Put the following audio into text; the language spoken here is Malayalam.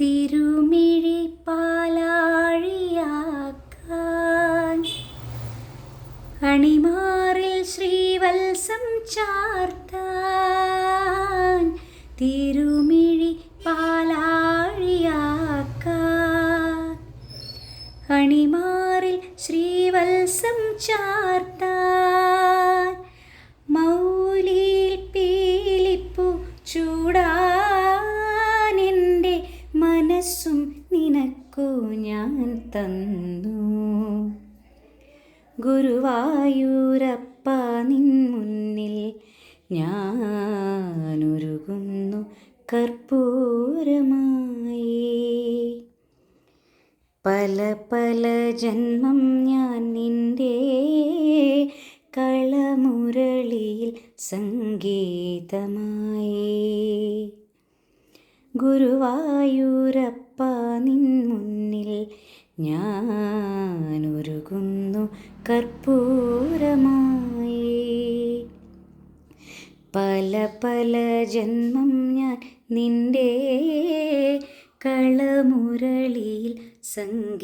திருமிழி பாலாழியாக்கான் அணிமாறில் ஸ்ரீவல்சம் சார்த்தான். திருமிழி பாலாழியாக்கான் அணிமாறில் ஸ்ரீவல்சம் சார்த்தான். മനസ്സും നിനക്കു ഞാൻ തന്നു. ഗുരുവായൂരപ്പ നിൻ മുന്നിൽ ഞാനൊരുകുന്നു കർപ്പൂരമായി. പല പല ജന്മം ഞാൻ നിന്റെ കളമുരളിയിൽ സംഗീതമായി. ഗുരുവായൂരപ്പ നിൻ മുന്നിൽ ഞാനൊരുകുന്നു കർപ്പൂരമായി. പല പല ജന്മം ഞാൻ നിന്റെ കളമുരളിയിൽ സംഗീതമായി.